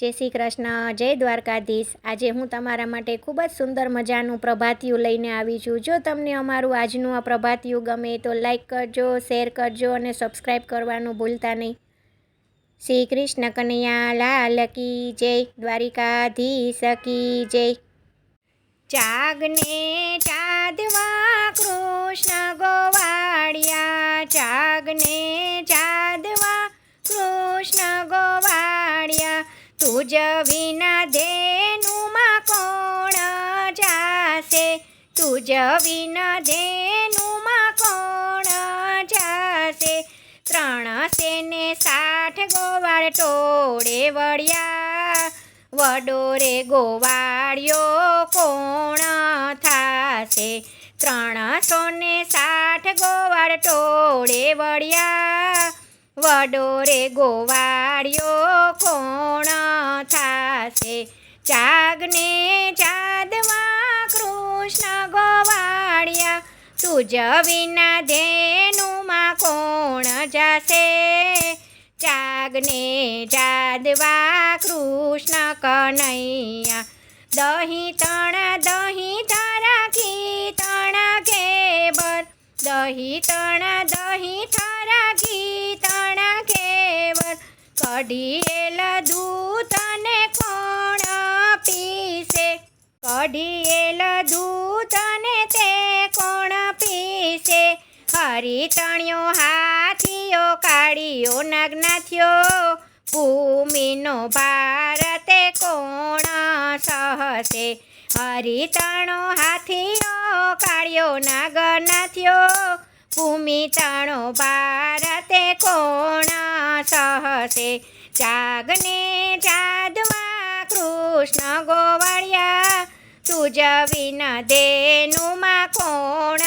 જય શ્રી કૃષ્ણ, જય દ્વારકાધીશ. આજે હું તમારા માટે ખૂબ જ સુંદર મજાનું પ્રભાતિયું લઈને આવી છું. જો તમને અમારું આજનું આ પ્રભાતિયું ગમે તો લાઇક કરજો, શેર કરજો અને સબસ્ક્રાઈબ કરવાનું ભૂલતા નહીં. શ્રી કૃષ્ણ કનૈયા લાલ કી જય, દ્વારિકાધીશ કી જય. ચાગને ચાદવા કૃષ્ણ ગોવાળિયા ચાગને ચાદવા વિના ધેનુમાં કોણ જાશે? તુજ વિના ધેનુમાં કોણ જાશે? ત્રણ સેને સાઠ ગોવાળ ટોળે વળ્યા. વડોરે ગોવાળ્યો કોણ થાશે? ત્રણસો ને સાઠ ગોવાળ ટોળે વળ્યા. વડોરે ગોવાળિયો કોણ થાશે? ચાગને ચાદવા કૃષ્ણ ગોવાળિયા. તુજ વિના ધેનુમાં કોણ જાશે? ચાગને જાદવા કૃષ્ણ કનૈયા. દહીં તણા, દહીં ધરાખી તણા કેબર દહીં તણા, દહીં કેબર કઢીએલ દૂધને કોણ પીશે કઢીએલ દૂધને તે કોણ પીશે હરી તણ્યો હાથીઓ, કાળીઓ નાગના થયો ભૂમિનો ભારતે કોણ સહશે હરિતણો હાથીઓ, કાળીઓ નાગના ભૂમિ તણો ભારતે કોણ સહશે જાગને જાદવા કૃષ્ણ ગોવાળિયા તુજ વિન દેનુમાં કોણ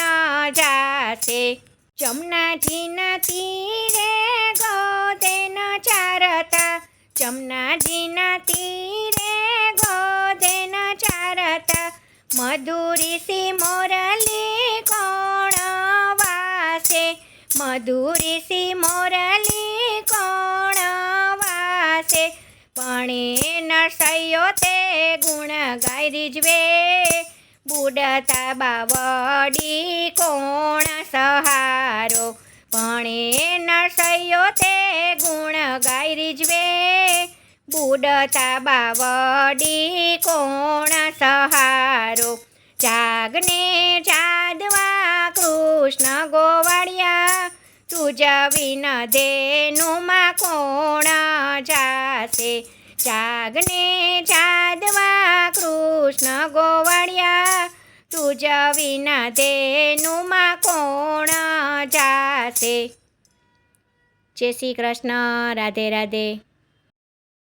જાશે? જમનાજીના તીરે ગોદેન ચારતા જમનાજીના તીરે ગોદેન ચારતા, મધુરી સી મોરલી કોણ વાસે મધુરી સી મોરલી ગાય રીજવે બુડતા બાવડી કોણ સહારો? ભણે નરસૈયો તે ગુણ ગાય રીજવે બુડતા બાવડી કોણ સહારો? જાગને જાદવા કૃષ્ણ ગોવાળિયા. તુજ વિન દેનુમાં કોણ જાશે? જાગને જાદવા કૃષ્ણ ગોવાળિયા તુજ વિના તેનુમાં કોણ જાશે? જય શ્રી કૃષ્ણ રાધે રાધે.